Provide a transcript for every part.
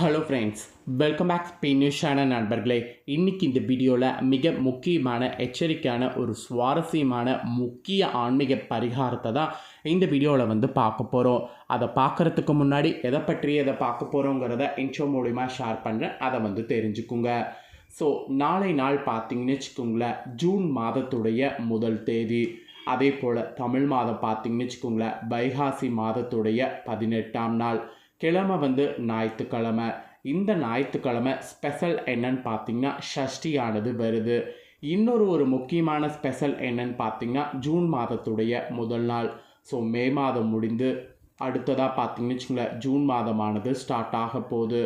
Hello friends welcome back பின்னிஷான நண்பர்களே. இன்னைக்கு இந்த வீடியோவில் மிக முக்கியமான எச்சரிக்கையான ஒரு சுவாரஸ்யமான முக்கிய ஆன்மீக பரிகாரத்தை தான் இந்த வீடியோவில் வந்து பார்க்க போகிறோம் அதை பார்க்குறதுக்கு முன்னாடி எதை பற்றி எதை பார்க்க போகிறோங்கிறத இன்ட்ரோ மூலிமா ஷேர் பண்ணுறேன் அதை வந்து தெரிஞ்சுக்குங்க. ஸோ நாளை நாள் பார்த்தீங்கன்னு வச்சுக்கோங்களேன் ஜூன் மாதத்துடைய முதல் தேதி. அதே போல் தமிழ் மாதம் பார்த்தீங்கன்னு வச்சுக்கோங்களேன் வைகாசி மாதத்துடைய பதினெட்டாம் நாள். கிழமை வந்து ஞாயிற்றுக்கிழமை. இந்த ஞாயிற்றுக்கிழமை ஸ்பெஷல் என்னன்னு பார்த்தீங்கன்னா ஷஷ்டியானது வருது. இன்னொரு ஒரு முக்கியமான ஸ்பெஷல் என்னன்னு பார்த்தீங்கன்னா ஜூன் மாதத்துடைய முதல் நாள். ஸோ மே மாதம் முடிந்து அடுத்ததாக பார்த்தீங்கன்னு வச்சுங்களேன் ஜூன் மாதமானது ஸ்டார்ட் ஆக போகுது.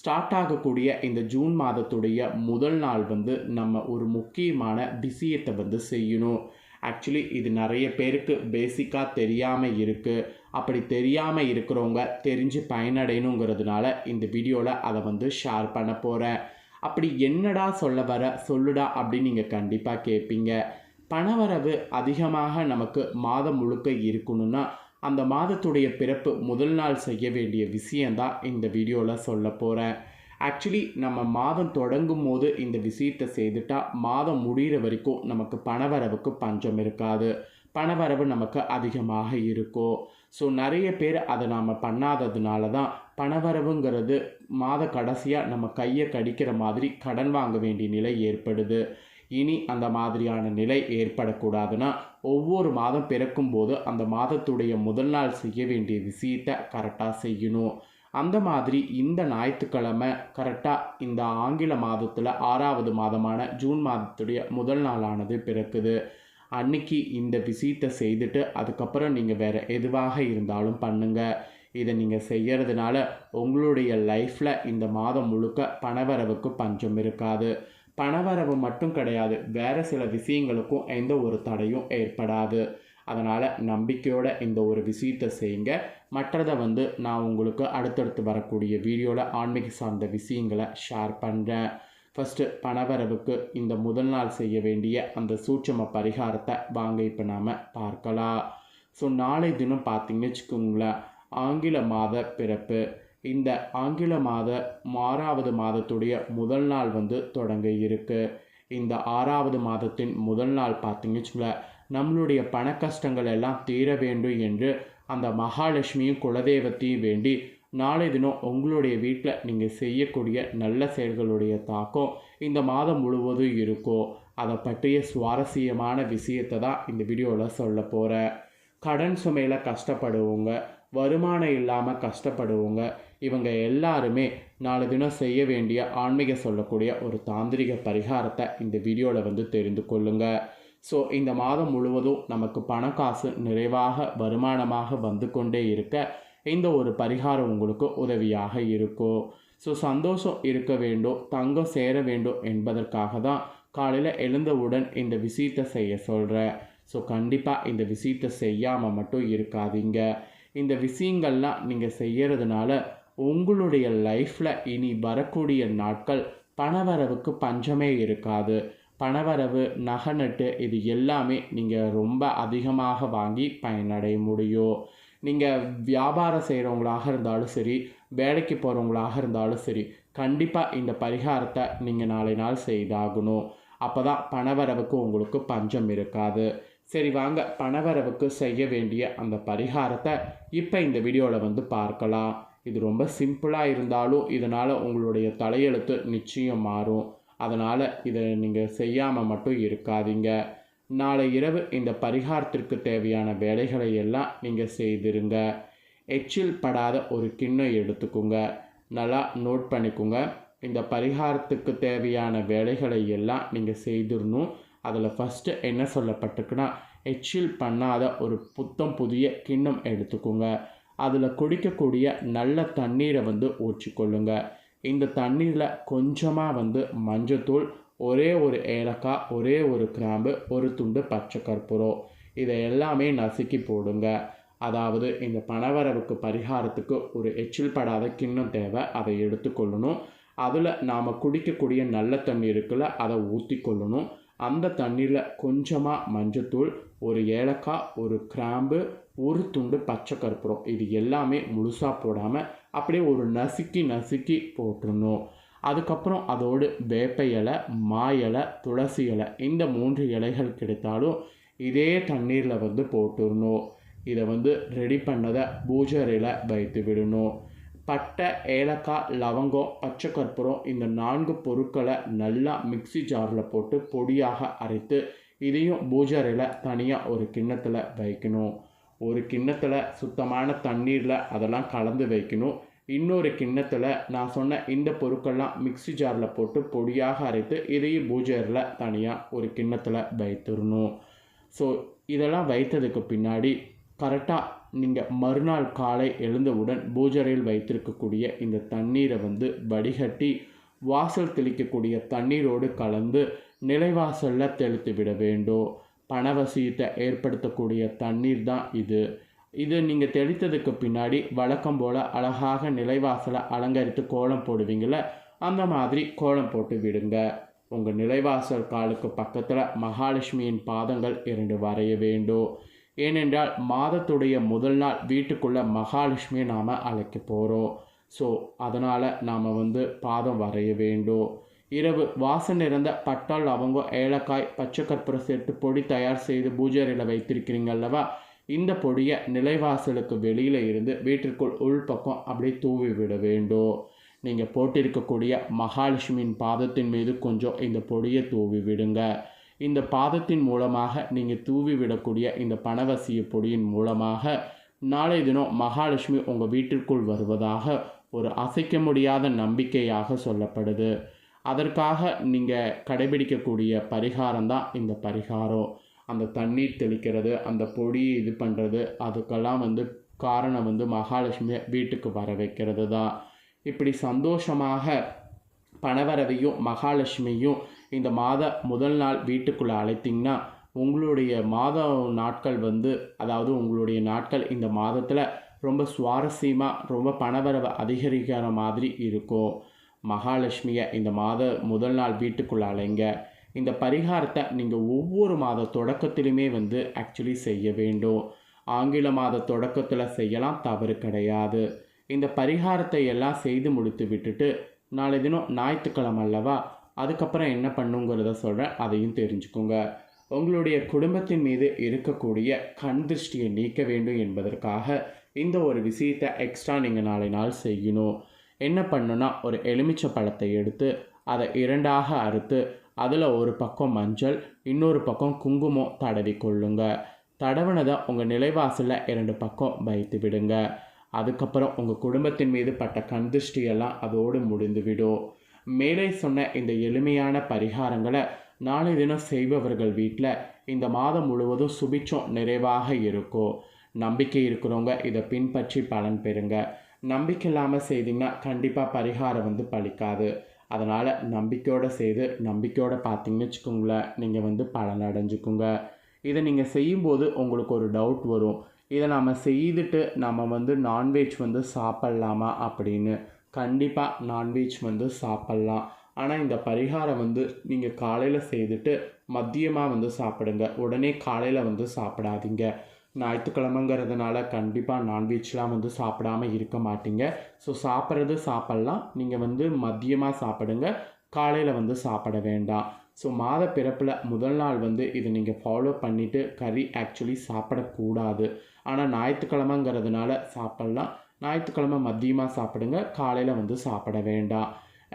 ஸ்டார்ட் ஆகக்கூடிய இந்த ஜூன் மாதத்துடைய முதல் நாள் வந்து நம்ம ஒரு முக்கியமான விஷயத்தை வந்து செய்யணும். ஆக்சுவலி இது நிறைய பேருக்கு பேசிக்காக தெரியாமல் இருக்குது அப்படி தெரியாமல் இருக்கிறவங்க தெரிஞ்சு பயனடையணுங்கிறதுனால இந்த வீடியோவில் அதை வந்து ஷேர் பண்ண போகிறேன் அப்படி என்னடா சொல்ல வர சொல்லுடா அப்படின்னு நீங்கள் கண்டிப்பாக கேட்பீங்க பணவரவு அதிகமாக நமக்கு மாதம் முழுக்க இருக்கணும்னா அந்த மாதத்துடைய பிறப்பு முதல் நாள் செய்ய வேண்டிய விஷயந்தான் இந்த வீடியோவில் சொல்ல போகிறேன் ஆக்சுவலி நம்ம மாதம் தொடங்கும் போது இந்த விஷயத்தை செய்துட்டா மாதம் முடிகிற வரைக்கும் நமக்கு பணவரவுக்கு பஞ்சம் இருக்காது. பணவரவு நமக்கு அதிகமாக இருக்கும் ஸோ நிறைய பேர் அதை நாம் பண்ணாததுனால தான் பணவரவுங்கிறது மாத கடைசியாக நம்ம கையை கடிக்கிற மாதிரி கடன் வாங்க வேண்டிய நிலை ஏற்படுது. இனி அந்த மாதிரியான நிலை ஏற்படக்கூடாதுன்னா ஒவ்வொரு மாதம் பிறக்கும் போது அந்த மாதத்துடைய முதல் நாள் செய்ய வேண்டிய விஷயத்தை கரெக்டாக செய்யணும். அந்த மாதிரி இந்த ஞாயிற்றுக்கிழமை கரெக்டாக இந்த ஆங்கில மாதத்தில் ஆறாவது மாதமான ஜூன் மாதத்துடைய முதல் நாளானது பிறக்குது. அன்னைக்கு இந்த விஷயத்தை செய்துட்டு அதுக்கப்புறம் நீங்கள் வேறு எதுவாக இருந்தாலும் பண்ணுங்கள் இதை நீங்கள் செய்கிறதுனால உங்களுடைய லைஃப்பில் இந்த மாதம் முழுக்க பணவரவுக்கு பஞ்சம் இருக்காது. பணவரவு மட்டும் கிடையாது வேறு சில விஷயங்களுக்கும் எந்த ஒரு தடையும் ஏற்படாது. அதனால் நம்பிக்கையோட இந்த ஒரு விஷயத்தை செய்யுங்க. மற்றதை வந்து நான் உங்களுக்கு அடுத்தடுத்து வரக்கூடிய வீடியோவில் ஆன்மீக சார்ந்த விஷயங்களை ஷேர் பண்ணுறேன் ஃபஸ்ட்டு பணவரவுக்கு இந்த முதல் நாள் செய்ய வேண்டிய அந்த சூட்சம பரிகாரத்தை வாங்க இப்போ நாம் பார்க்கலாம். ஸோ நாளை தினம் பார்த்தீங்கன்னு வச்சுக்கோங்களேன் ஆங்கில மாத பிறப்பு. இந்த ஆங்கில மாத ஆறாவது மாதத்துடைய முதல் நாள் வந்து தொடங்க இருக்குது இந்த ஆறாவது மாதத்தின் முதல் நாள் பார்த்தீங்கன்னு வச்சுக்கோங்களேன் நம்மளுடைய பண கஷ்டங்கள் எல்லாம் தீர வேண்டும் என்று அந்த மகாலட்சுமியும் குலதெய்வத்தையும் வேண்டி நாளை தினம் உங்களுடைய வீட்டில் நீங்கள் செய்யக்கூடிய நல்ல செயல்களுடைய தாக்கம் இந்த மாதம் முழுவதும் இருக்கும் அதை பற்றிய சுவாரஸ்யமான விஷயத்தை தான் இந்த வீடியோவில் சொல்ல போகிறேன். கடன் சுமையில் கஷ்டப்படுவோங்க வருமானம் இல்லாமல் கஷ்டப்படுவோங்க. இவங்க எல்லாருமே நாலு தினம் செய்ய வேண்டிய ஆன்மீக சொல்லக்கூடிய ஒரு தாந்திரிக பரிகாரத்தை இந்த வீடியோவில் வந்து தெரிந்து கொள்ளுங்கள் ஸோ இந்த மாதம் முழுவதும் நமக்கு பணக்காசு நிறைவாக வருமானமாக வந்து கொண்டே இருக்க இந்த ஒரு பரிகாரம் உங்களுக்கு உதவியாக இருக்கும் ஸோ சந்தோஷம் இருக்க வேண்டும் தங்கம் சேர வேண்டும் என்பதற்காக தான் காலையில் எழுந்தவுடன் இந்த விஷயத்தை செய்ய சொல்கிறேன் ஸோ கண்டிப்பாக இந்த விஷயத்தை செய்யாமல் மட்டும் இருக்காதீங்க. இந்த விஷயங்கள்லாம் நீங்கள் செய்கிறதுனால உங்களுடைய லைஃப்பில் இனி வரக்கூடிய நாட்கள் பணவரவுக்கு பஞ்சமே இருக்காது. பணவரவு நகை நட்டு இது எல்லாமே நீங்கள் ரொம்ப அதிகமாக வாங்கி பயனடைய முடியும். நீங்கள் வியாபாரம் செய்கிறவங்களாக இருந்தாலும் சரி வேலைக்கு போகிறவங்களாக இருந்தாலும் சரி கண்டிப்பாக இந்த பரிகாரத்தை நீங்கள் நாளை நாள் செய்தாகணும். அப்போ தான் பணவரவுக்கு உங்களுக்கு பஞ்சம் இருக்காது. சரி வாங்க. பணவரவுக்கு செய்ய வேண்டிய அந்த பரிகாரத்தை இப்போ இந்த வீடியோவில் வந்து பார்க்கலாம். இது ரொம்ப சிம்பிளாக இருந்தாலும் இதனால் உங்களுடைய தலையெழுத்து நிச்சயம் மாறும். அதனால் இதை நீங்கள் செய்யாமல் மட்டும் இருக்காதீங்க. நாளை இரவு இந்த பரிகாரத்திற்கு தேவையான வேலைகளை எல்லாம் நீங்கள் செய்திருங்க. எச்சில் படாத ஒரு கிண்ணம் எடுத்துக்கோங்க. நல்லா நோட் பண்ணிக்கோங்க. இந்த பரிகாரத்துக்கு தேவையான வேலைகளை எல்லாம் நீங்கள் செய்திடணும். அதில் ஃபஸ்ட்டு என்ன சொல்லப்பட்டிருக்குன்னா எச்சில் பண்ணாத ஒரு புத்தம் புதிய கிண்ணம் எடுத்துக்கோங்க. அதில் குடிக்கக்கூடிய நல்ல தண்ணீரை வந்து ஊற்றிக்கொள்ளுங்க. இந்த தண்ணீரில் கொஞ்சமாக வந்து மஞ்சத்தூள் ஒரே ஒரு ஏலக்காய் ஒரே ஒரு கிராம்பு ஒரு துண்டு பச்சை கற்பூரம். இதை எல்லாமே நசுக்கி போடுங்க. அதாவது இந்த பணவரவுக்கு பரிகாரத்துக்கு ஒரு எச்சில் படாத கிண்ணம் தேவை. அதை எடுத்துக்கொள்ளணும் அதில் நாம் குடிக்கக்கூடிய நல்ல தண்ணி இருக்குல்ல அதை ஊற்றி கொள்ளணும். அந்த தண்ணியில் கொஞ்சமாக மஞ்சத்தூள் ஒரு ஏலக்காய் ஒரு கிராம்பு ஒரு துண்டு பச்சை கற்பூரம். இது எல்லாமே முழுசாக போடாமல் அப்படியே ஒரு நசுக்கி நசுக்கி போட்டுடணும் அதுக்கப்புறம் அதோடு வேப்ப இலை மா இலை துளசி இலை இந்த மூன்று இலைகள் கிடைத்தாலும் இதே தண்ணீரில் வந்து போட்டுடணும். இதை வந்து ரெடி பண்ணதை பூஜை அறையில் வைத்து விடணும். பட்டை ஏலக்காய் லவங்கம் பச்சை கற்பூரம் இந்த நான்கு பொருட்களை நல்லா மிக்ஸி ஜாரில் போட்டு பொடியாக அரைத்து இதையும் பூஜை அறையில் தனியாக ஒரு கிண்ணத்தில் வைக்கணும். ஒரு கிண்ணத்தில் சுத்தமான தண்ணீரில் அதெல்லாம் கலந்து வைக்கணும். இன்னொரு கிண்ணத்தில் நான் சொன்ன இந்த பொருட்கள்லாம் மிக்ஸி ஜாரில் போட்டு பொடியாக அரைத்து இதையும் பூஜை தனியாக ஒரு கிண்ணத்தில் வைத்துடணும். ஸோ இதெல்லாம் வைத்ததுக்கு பின்னாடி கரெக்டாக நீங்கள் மறுநாள் காலை எழுந்தவுடன் பூஜரையில் வைத்திருக்கக்கூடிய இந்த தண்ணீரை வந்து வடிகட்டி வாசல் தெளிக்கக்கூடிய தண்ணீரோடு கலந்து நிலைவாசலில் தெளித்து விட வேண்டும். பணவசியத்தை ஏற்படுத்தக்கூடிய தண்ணீர் தான் இது. இது நீங்கள் தெளித்ததுக்கு பின்னாடி வழக்கம் போல் அழகாக நிலைவாசலை அலங்கரித்து கோலம் போடுவீங்கள அந்த மாதிரி கோலம் போட்டு விடுங்க. உங்கள் நிலைவாசல் காலுக்கு பக்கத்தில் மகாலட்சுமியின் பாதங்கள் இரண்டு வரைய வேண்டும். ஏனென்றால் மாதத்துடைய முதல் நாள் வீட்டுக்குள்ளே மகாலட்சுமியை நாம் அழைக்க போகிறோம் ஸோ அதனால் நாம் வந்து பாதம் வரைய வேண்டும். இரவு வாசம் நிறைந்த பட்டால் அவங்க ஏலக்காய் பச்சை கற்பூரம் சேர்த்து பொடி தயார் செய்து பூஜை அறையில் வைத்திருக்கிறீங்க அல்லவா? இந்த பொடியை நிலைவாசலுக்கு வெளியில் இருந்து வீட்டிற்குள் உள்பக்கம் அப்படியே தூவி விட வேண்டும். நீங்கள் போட்டிருக்கக்கூடிய மகாலட்சுமியின் பாதத்தின் மீது கொஞ்சம் இந்த பொடியை தூவி விடுங்க. இந்த பாதத்தின் மூலமாக நீங்கள் தூவி விடக்கூடிய இந்த பணவசிய பொடியின் மூலமாக நாளை தினம் மகாலட்சுமி உங்கள் வீட்டிற்குள் வருவதாக ஒரு அசைக்க முடியாத நம்பிக்கையாக சொல்லப்படுது. அதற்காக நீங்கள் கடைபிடிக்கக்கூடிய பரிகாரம் தான் இந்த பரிகாரம். அந்த தண்ணீர் தெளிக்கிறது அந்த பொடி இது பண்ணுறது அதுக்கெல்லாம் வந்து காரணம் வந்து மகாலட்சுமியை வீட்டுக்கு வர வைக்கிறது தான் இப்படி சந்தோஷமாக பணவரவையும் மகாலட்சுமியும் இந்த மாத முதல் நாள் வீட்டுக்குள்ளே அழைத்திங்கன்னா உங்களுடைய மாத நாட்கள் வந்து அதாவது உங்களுடைய நாட்கள் இந்த மாதத்தில் ரொம்ப சுவாரஸ்யமாக ரொம்ப பணவரவை அதிகரிக்கிற மாதிரி இருக்கும். மகாலட்சுமியை இந்த மாத முதல் நாள் வீட்டுக்குள்ளே அலைங்க இந்த பரிகாரத்தை நீங்கள் ஒவ்வொரு மாத தொடக்கத்திலுமே வந்து ஆக்சுவலி செய்ய வேண்டும். ஆங்கில மாத தொடக்கத்தில் செய்யலாம் தவறு கிடையாது. இந்த பரிகாரத்தை எல்லாம் செய்து முடித்து விட்டுட்டு நாளை தினம் ஞாயிற்றுக்கிழமை அல்லவா அதுக்கப்புறம் என்ன பண்ணுங்கிறத சொல்கிறேன் அதையும் தெரிஞ்சுக்கோங்க. உங்களுடைய குடும்பத்தின் மீது இருக்கக்கூடிய கண் திருஷ்டியை நீக்க வேண்டும் என்பதற்காக இந்த ஒரு விஷயத்தை எக்ஸ்ட்ரா நீங்கள் நாளை நாள் செய்யணும். என்ன பண்ணுன்னா ஒரு எலுமிச்சை பழத்தை எடுத்து அதை இரண்டாக அறுத்து அதில் ஒரு பக்கம் மஞ்சள் இன்னொரு பக்கம் குங்குமம் தடவி கொள்ளுங்க. தடவினதை உங்கள் நிலைவாசலில் இரண்டு பக்கம் வைத்து விடுங்க. அதுக்கப்புறம் உங்கள் குடும்பத்தின் மீது பட்ட கண் திருஷ்டியெல்லாம் அதோடு முடிந்துவிடும் மேலே சொன்ன இந்த எளிமையான பரிகாரங்களை நாளை தினம் செய்பவர்கள் வீட்டில் இந்த மாதம் முழுவதும் சுபிச்சம் நிறைவாக இருக்கும். நம்பிக்கை இருக்கிறவங்க இதை பின்பற்றி பலன் பெறுங்க. நம்பிக்கை இல்லாமல் செய்தீங்கன்னா கண்டிப்பாக பரிகாரம் வந்து பலிக்காது அதனால் நம்பிக்கையோடு செய்து நம்பிக்கையோடு பார்த்தீங்கன்னு வச்சுக்கோங்களேன் நீங்கள் வந்து பலன் அடைஞ்சுக்குங்க. இதை நீங்கள் செய்யும்போது உங்களுக்கு ஒரு டவுட் வரும். இதை நாம் செய்துட்டு நம்ம வந்து நான்வெஜ் வந்து சாப்பிட்லாமா அப்படின்னு. கண்டிப்பாக நான்வெஜ் வந்து சாப்பிட்லாம். ஆனால் இந்த பரிகாரம் வந்து நீங்கள் காலையில் செய்துட்டு மதியமாக வந்து சாப்பிடுங்க. உடனே காலையில் வந்து சாப்பிடாதீங்க. ஞாயிற்றுக்கிழமைங்கிறதுனால கண்டிப்பாக நான்வெஜ்லாம் வந்து சாப்பிடாம இருக்க மாட்டீங்க. ஸோ சாப்பிட்றது சாப்பிட்லாம். நீங்கள் வந்து மதியமாக சாப்பிடுங்க. காலையில் வந்து சாப்பிட வேண்டாம். ஸோ மாத பிறப்பில் முதல் நாள் வந்து இதை நீங்கள் ஃபாலோ பண்ணிவிட்டு கறி ஆக்சுவலி சாப்பிடக்கூடாது. ஆனால் ஞாயிற்றுக்கிழமைங்கிறதுனால சாப்பிட்லாம். ஞாயிற்றுக்கிழமை மதியமாக சாப்பிடுங்க. காலையில் வந்து சாப்பிட வேண்டாம்.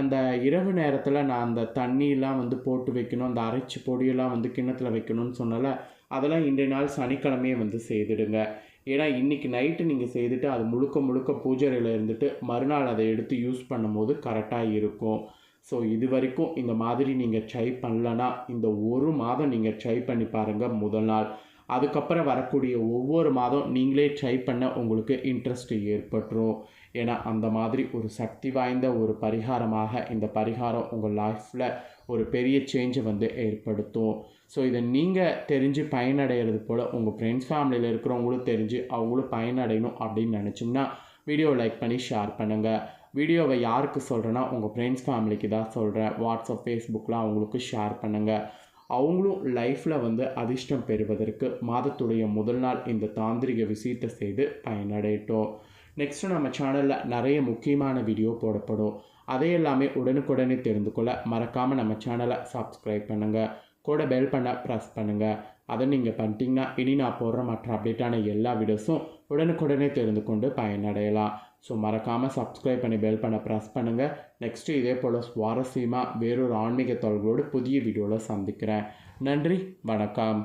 அந்த இரவு நேரத்தில் நான் அந்த தண்ணியெலாம் வந்து போட்டு வைக்கணும் அந்த அரைச்சி பொடியெல்லாம் வந்து கிண்ணத்தில் வைக்கணும்னு சொன்னல அதெல்லாம் இன்றைய நாள் சனிக்கிழமையே வந்து செய்துடுங்க. ஏன்னா இன்றைக்கி நைட்டு நீங்கள் செய்துட்டு அது முழுக்க முழுக்க பூஜையில் இருந்துட்டு மறுநாள் அதை எடுத்து யூஸ் பண்ணும்போது கரெக்டாக இருக்கும். ஸோ இது வரைக்கும் இந்த மாதிரி நீங்கள் ட்ரை பண்ணலன்னா இந்த ஒரு மாதம் நீங்கள் ட்ரை பண்ணி பாருங்கள் முதல் நாள். அதுக்கப்புறம் வரக்கூடிய ஒவ்வொரு மாதம் நீங்களே ட்ரை பண்ண உங்களுக்கு இன்ட்ரெஸ்ட் ஏற்பட்டுரும். ஏன்னா அந்த மாதிரி ஒரு சக்தி வாய்ந்த ஒரு பரிகாரமாக இந்த பரிகாரம் உங்கள் லைஃப்பில் ஒரு பெரிய சேஞ்சை வந்து ஏற்படுத்தும். ஸோ இதை நீங்கள் தெரிஞ்சு பயனடைகிறது போல் உங்கள் ஃப்ரெண்ட்ஸ் ஃபேமிலியில் இருக்கிறவங்களும் தெரிஞ்சு அவங்களும் பயனடையணும் அப்படின்னு நினச்சிங்கன்னா வீடியோவை லைக் பண்ணி ஷேர் பண்ணுங்கள் வீடியோவை யாருக்கு சொல்கிறேன்னா உங்கள் ஃப்ரெண்ட்ஸ் ஃபேமிலிக்கு தான் சொல்கிறேன் வாட்ஸ்அப் ஃபேஸ்புக்கெலாம் அவங்களுக்கு ஷேர் பண்ணுங்கள் அவங்களும் லைஃப்பில் வந்து அதிர்ஷ்டம் பெறுவதற்கு மாதத்துடைய முதல் நாள் இந்த தாந்திரிக விஷயத்தை செய்து பயனடையட்டும். நெக்ஸ்ட்டு நம்ம சேனலில் நிறைய முக்கியமான வீடியோ போடப்படும். அதை எல்லாமே உடனுக்குடனே தெரிந்து கொள்ள மறக்காமல் நம்ம சேனலை சப்ஸ்கிரைப் பண்ணுங்கள் கூட பெல் பண்ண ப்ரெஸ் பண்ணுங்கள் அதை நீங்கள் பண்ணிட்டீங்கன்னா இனி நான் போடுற மற்ற அப்டேட்டான எல்லா வீடியோஸும் உடனுக்குடனே தெரிந்து கொண்டு பயனடையலாம். ஸோ மறக்காமல் சப்ஸ்கிரைப் பண்ணி பெல் பண்ண ப்ரெஸ் பண்ணுங்கள் நெக்ஸ்ட்டு இதே போல் சுவாரஸ்யமாக வேறொரு ஆன்மீக தொடர்களோடு புதிய வீடியோவில் சந்திக்கிறேன். நன்றி வணக்கம்.